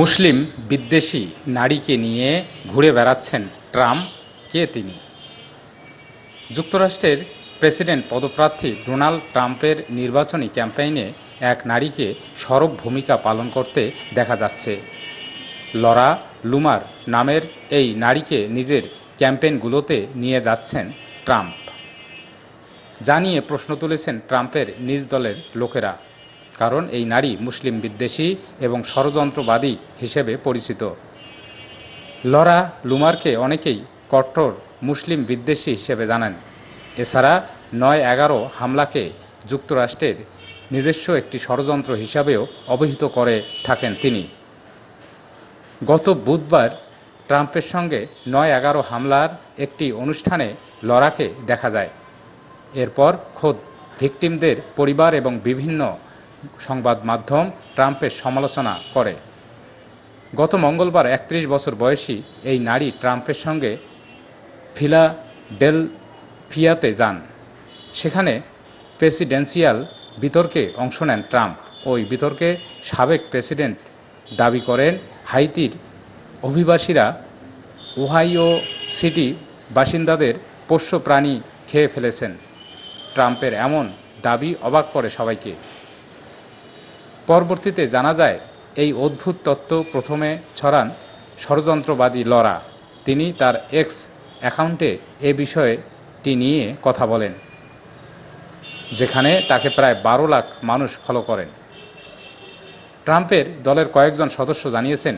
মুসলিম বিদ্বেষী নারীকে নিয়ে ঘুরে বেড়াচ্ছেন ট্রাম্প, কে তিনি? যুক্তরাষ্ট্রের প্রেসিডেন্ট পদপ্রার্থী ডোনাল্ড ট্রাম্পের নির্বাচনী ক্যাম্পেইনে এক নারীকে সরব ভূমিকা পালন করতে দেখা যাচ্ছে। লরা লুমার নামের এই নারীকে নিজের ক্যাম্পেইনগুলোতে নিয়ে যাচ্ছেন ট্রাম্প। জানিয়ে প্রশ্ন তুলেছেন ট্রাম্পের নিজ দলের লোকেরা। কারণ এই নারী মুসলিম বিদ্বেষী এবং ষড়যন্ত্রবাদী হিসেবে পরিচিত। লরা লুমারকে অনেকেই কট্টর মুসলিম বিদ্বেষী হিসেবে জানেন। এছাড়া নয় এগারো হামলাকে যুক্তরাষ্ট্রের নিজস্ব একটি ষড়যন্ত্র হিসাবেও অবহিত করে থাকেন তিনি। গত বুধবার ট্রাম্পের সঙ্গে নয় এগারো হামলার একটি অনুষ্ঠানে লরাকে দেখা যায়। এরপর খোদ ভিকটিমদের পরিবার এবং বিভিন্ন সংবাদ মাধ্যম ট্রাম্পের সমালোচনা করে। গত মঙ্গলবার একত্রিশ বছর বয়সী এই নারী ট্রাম্পের সঙ্গে ফিলাডেলফিয়াতে যান। সেখানে প্রেসিডেন্সিয়াল বিতর্কে অংশ নেন ট্রাম্প। ওই বিতর্কে সাবেক প্রেসিডেন্ট দাবি করেন, হাইতির অভিবাসীরা ওহাইও সিটি বাসিন্দাদের পোষ্য প্রাণী খেয়ে ফেলেছেন। ট্রাম্পের এমন দাবি অবাক করে সবাইকে। পরবর্তীতে জানা যায়, এই অদ্ভুত তত্ত্ব প্রথমে ছড়ান ষড়যন্ত্রবাদী লরা। তিনি তার এক্স অ্যাকাউন্টে এ বিষয়টি নিয়ে কথা বলেন, যেখানে তাকে প্রায় বারো লাখ মানুষ ফলো করেন। ট্রাম্পের দলের কয়েকজন সদস্য জানিয়েছেন,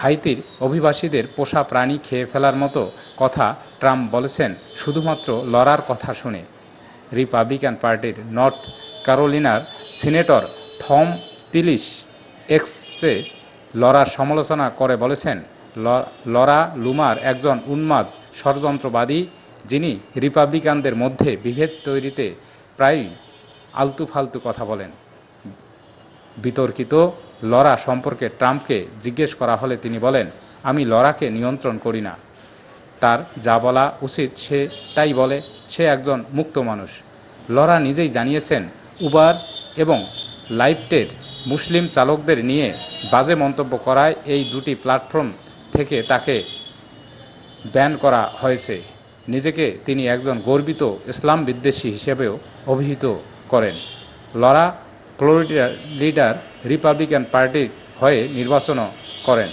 হাইতির অভিবাসীদের পোষা প্রাণী খেয়ে ফেলার মতো কথা ট্রাম্প বলেছেন শুধুমাত্র লড়ার কথা শুনে। রিপাবলিকান পার্টির নর্থ ক্যারোলিনার সিনেটর থম তিলিশ এক্সে লরার সমালোচনা করে বলেছেন লরা লুমার একজন উন্মাদ ষড়যন্ত্রবাদী যিনি রিপাবলিকানদের মধ্যে বিভেদ তৈরিতে প্রায়ই আলতু ফালতু কথা বলেন। বিতর্কিত লরা সম্পর্কে ট্রাম্পকে জিজ্ঞেস করা হলে তিনি বলেন, আমি লরাকে নিয়ন্ত্রণ করি না। তার যা বলা উচিত সে তাই বলে, সে একজন মুক্ত মানুষ। লরা নিজেই জানিয়েছেন, উবার এবং লাইফটের মুসলিম চালকদের নিয়ে বাজে মন্তব্য করায় এই দুটি প্ল্যাটফর্ম থেকে তাকে ব্যান করা হয়েছে। নিজেকে তিনি একজন গর্বিত ইসলাম বিদ্বেষী হিসেবেও অভিহিত করেন। লরা ফ্লোরিডার লিডার রিপাবলিকান পার্টির হয়ে নির্বাচনও করেন।